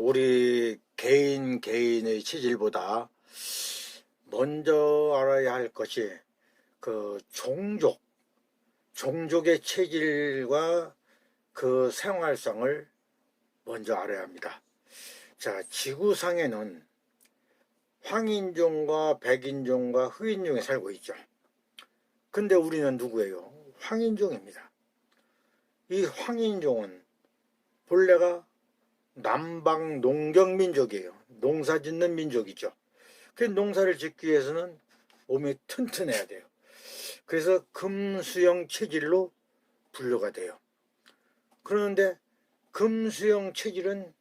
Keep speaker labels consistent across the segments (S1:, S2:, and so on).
S1: 우리 개인 개인의 체질보다 먼저 알아야 할 것이 그 종족, 종족의 체질과 그 생활상을 먼저 알아야 합니다. 자, 지구상에는 황인종과 백인종과 흑인종이 살고 있죠. 근데 우리는 누구예요? 황인종입니다. 이 황인종은 본래가 남방 농경 민족이에요. 농사 짓는 민족이죠. 그 농사를 짓기 위해서는 몸이 튼튼해야 돼요. 그래서 금수형 체질로 분류가 돼요. 그런데 금수형 체질은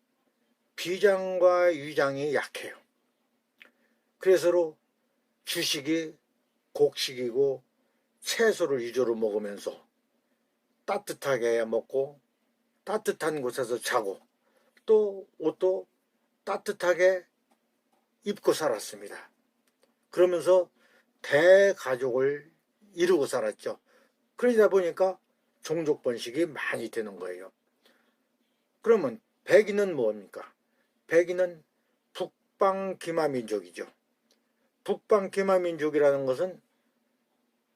S1: 비장과 위장이 약해요. 그래서로 주식이 곡식이고 채소를 위주로 먹으면서 따뜻하게 먹고 따뜻한 곳에서 자고 또 옷도 따뜻하게 입고 살았습니다. 그러면서 대가족을 이루고 살았죠. 그러다 보니까 종족 번식이 많이 되는 거예요. 그러면 백인은 뭡니까? 백인은 북방 기마 민족이죠. 북방 기마 민족이라는 것은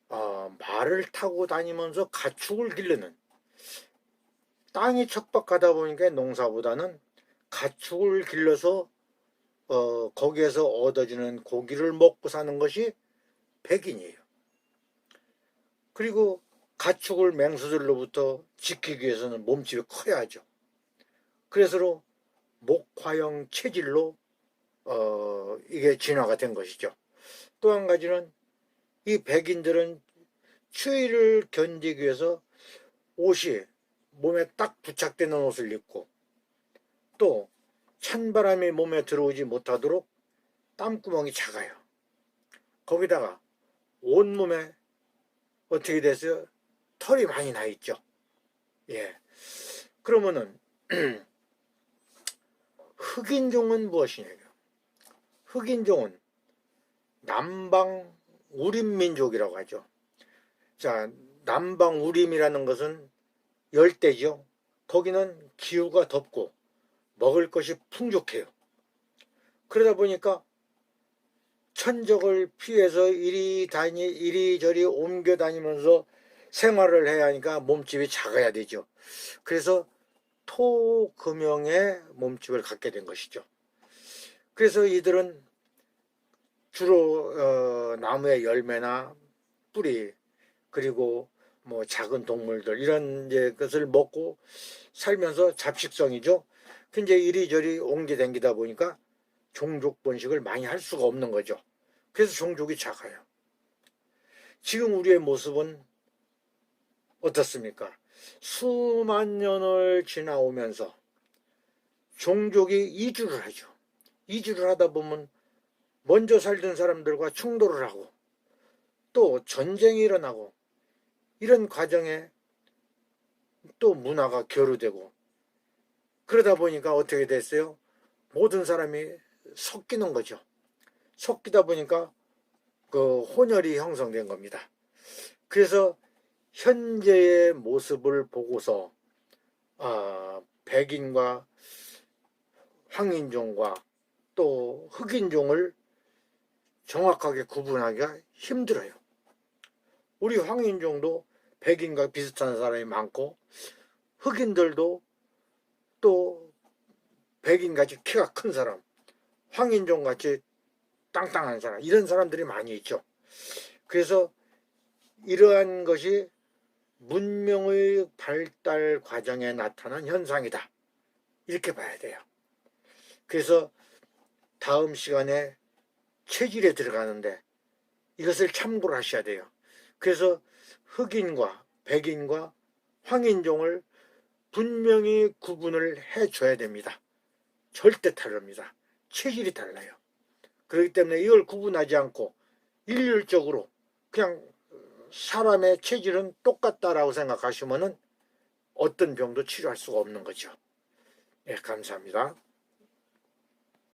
S1: 어, 말을 타고 다니면서 가축을 기르는 땅이 척박하다 보니까 농사보다는 가축을 길러서 어, 거기에서 얻어지는 고기를 먹고 사는 것이 백인이에요. 그리고 가축을 맹수들로부터 지키기 위해서는 몸집이 커야죠. 그래서 목화형 체질로 어, 이게 진화가 된 것이죠. 또 한 가지는 이 백인들은 추위를 견디기 위해서 옷이 몸에 딱 부착되는 옷을 입고 또 찬바람이 몸에 들어오지 못하도록 땀구멍이 작아요. 거기다가 온몸에 어떻게 됐어요? 털이 많이 나 있죠. 예. 그러면은 흑인종은 무엇이냐요? 흑인종은 남방 우림 민족이라고 하죠. 자, 남방 우림이라는 것은 열대죠. 거기는 기후가 덥고 먹을 것이 풍족해요. 그러다 보니까 천적을 피해서 이리 다니 이리저리 옮겨 다니면서 생활을 해야 하니까 몸집이 작아야 되죠. 그래서 토금형의 몸집을 갖게 된 것이죠. 그래서 이들은 주로 어, 나무의 열매나 뿌리 그리고 뭐 작은 동물들 이런 이제 것을 먹고 살면서 잡식성이죠. 근데 이리저리 다니다 보니까 종족 번식을 많이 할 수가 없는 거죠. 그래서 종족이 작아요. 지금 우리의 모습은 어떻습니까? 수만 년을 지나오면서 종족이 이주를 하죠. 이주를 하다 보면 먼저 살던 사람들과 충돌을 하고 또 전쟁이 일어나고 이런 과정에 또 문화가 교류되고 그러다 보니까 어떻게 됐어요? 모든 사람이 섞이는 거죠. 섞이다 보니까 그 혼혈이 형성된 겁니다. 그래서 현재의 모습을 보고서 아, 백인과 황인종과 또 흑인종을 정확하게 구분하기가 힘들어요. 우리 황인종도 백인과 비슷한 사람이 많고 흑인들도 또 백인같이 키가 큰 사람, 황인종같이 땅땅한 사람 이런 사람들이 많이 있죠. 그래서 이러한 것이 문명의 발달 과정에 나타난 현상이다. 이렇게 봐야 돼요. 그래서 다음 시간에 체질에 들어가는데 이것을 참고를 하셔야 돼요. 그래서 흑인과 백인과 황인종을 분명히 구분을 해줘야 됩니다. 절대 다릅니다. 체질이 달라요. 그렇기 때문에 이걸 구분하지 않고 일률적으로 그냥 사람의 체질은 똑같다라고 생각하시면 은 어떤 병도 치료할 수가 없는 거죠. 네, 감사합니다.